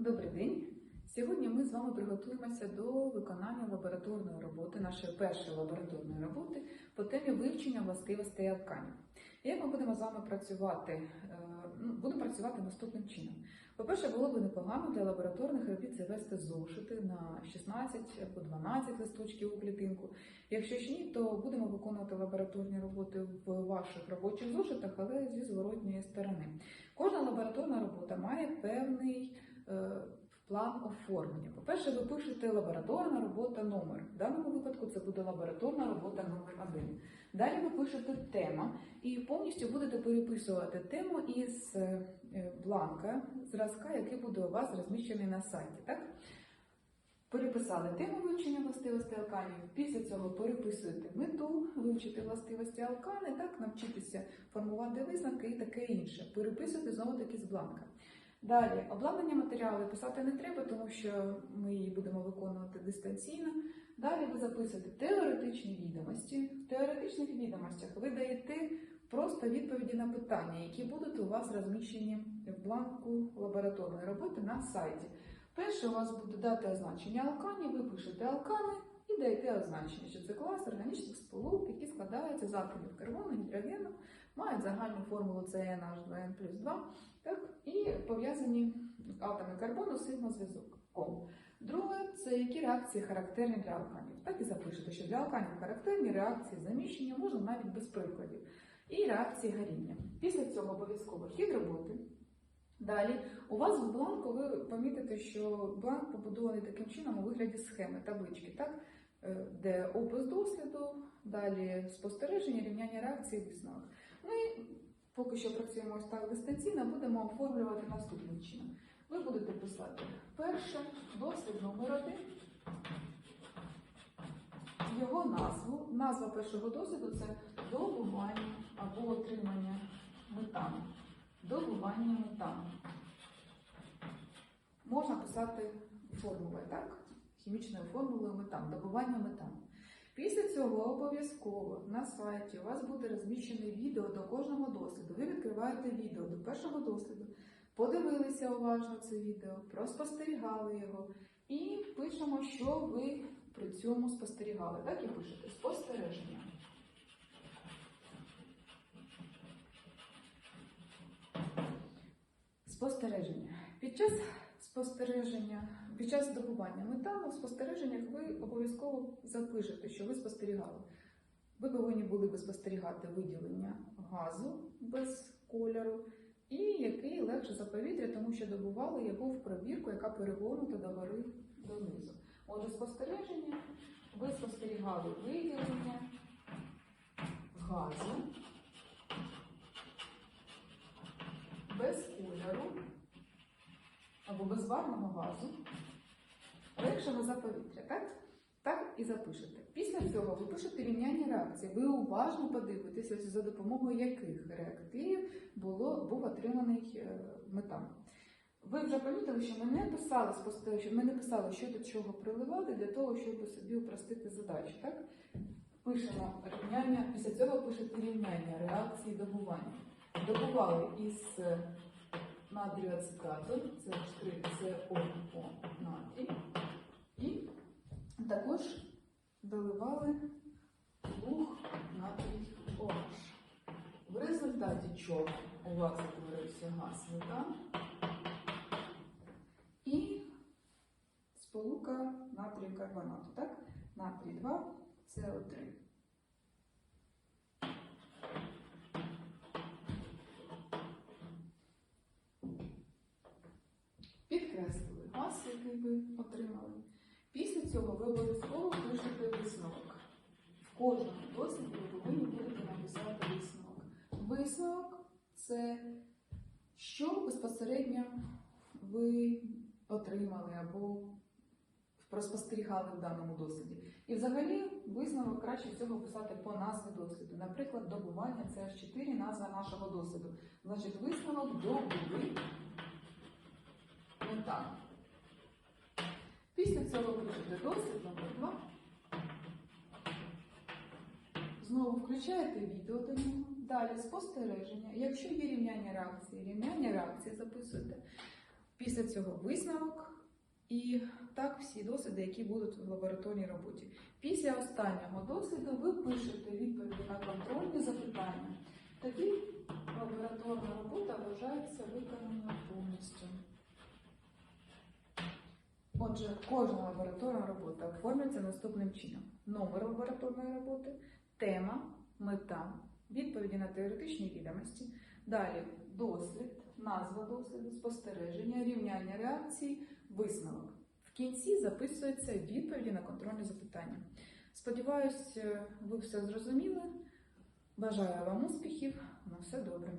Добрий день. Сьогодні ми з вами приготуємося до виконання лабораторної роботи, нашої першої лабораторної роботи по темі вивчення властивостей алканів. Як ми будемо з вами працювати? Е, ну, Будемо працювати наступним чином. По-перше, було б непогано для лабораторних робіт завести зошити на 16 або 12 листочків у клітинку. Якщо ж ні, то будемо виконувати лабораторні роботи в ваших робочих зошитах, але зі зворотньої сторони. Кожна лабораторна робота має певний е, план оформлення. По-перше, ви пишете лабораторна робота номер. В даному випадку це буде лабораторна робота номер 1. Далі ви пишете тема і повністю будете переписувати тему із е, бланка зразка, який буде у вас розміщений на сайті. Так? Переписали тему вивчення властивостей алканів. Після цього переписуєте мету вивчити властивості алкани, так навчитися формувати висновки і таке інше. Переписуйте знову таки з бланка. Далі обладнання матеріалу писати не треба, тому що ми її будемо виконувати дистанційно. Далі ви записуєте теоретичні відомості. В теоретичних відомостях ви даєте просто відповіді на питання, які будуть у вас розміщені в бланку лабораторної роботи на сайті. Перше у вас буде дати означення алканів, ви пишете алкани і даєте означення, що це клас органічних сполук, які складаються з атомів карбону, гідрогену, мають загальну формулу CnH2n плюс 2, так, і пов'язані атоми карбону сигма-зв'язком. Друге, це які реакції характерні для алканів. Так і запишете, що для алканів характерні реакції заміщення можна навіть без прикладів. І реакції горіння. Після цього обов'язково хід роботи. Далі у вас в бланку ви помітите, що бланк побудований таким чином у вигляді схеми, таблички, так? Е, де опис досліду, далі спостереження, рівняння реакції, висновок. Ми поки що працюємо ось так дистанційно, будемо оформлювати наступним чином. Ви будете писати перше, дослід номер один, його назву. Назва першого досліду це добування або отримання метану. Добування метану. Можна писати формулою, так? Хімічною формулою метану, добування метану. Після цього обов'язково на сайті у вас буде розміщене відео до кожного досліду. Ви відкриваєте відео до першого досліду, подивилися уважно це відео, проспостерігали його і пишемо, що ви при цьому спостерігали. Так і пишете спостереження. Спостереження. Під час спостереження, під час здобування метану в спостереженнях ви обов'язково запишете, що ви спостерігали. Ви повинні були би спостерігати виділення газу без кольору, і який легше за повітря, тому що добували його в пробірку, яка перегорнута догори донизу. Отже, спостереження, ви спостерігали виділення газу без кольору або безбарвного газу, легшого за повітря, так? Так і запишете. Після цього ви пишете рівняння реакції. Ви уважно подивитеся, за допомогою яких реактивів було, був отриманий е, метан. Ви вже помітили, що ми не писали ми не писали, що до чого приливати для того, щоб собі упростити задачу. Так? Пишемо рівняння, після цього пишете рівняння реакції добування. Добували із е, натрію ацетату, це 4 СОО натрій, і також доливали луг натрій OH. В результаті у вас утворився газ метан і сполука натрію карбонату, так? Натрій 2, СО3. Підкреслили газ, який ви отримали. Після цього ви обов'язково пишете висновок. В кожному досвіді ви повинні будете написати висновок. Висновок це що безпосередньо ви отримали або проспостерігали в даному досліді. І взагалі висновок краще всього писати по назві досліду. Наприклад, добування це аж 4 назва нашого досліду. Значить, висновок добуви метан. Після цього пишете досвід номер 2. Знову включаєте відео до нього. Далі спостереження. Якщо є рівняння реакції, рівняння реакції записуєте. Після цього висновок і так всі досліди, які будуть в лабораторній роботі. Після останнього досліду ви пишете відповіді на контрольні запитання. Тоді лабораторна робота вважається виконаною повністю. Отже, кожна лабораторна робота оформлюється наступним чином: номер лабораторної роботи, тема, мета, відповіді на теоретичні відомості, далі дослід, назва досліду, спостереження, рівняння реакції, висновок. В кінці записуються відповіді на контрольні запитання. Сподіваюсь, ви все зрозуміли. Бажаю вам успіхів. На все добре.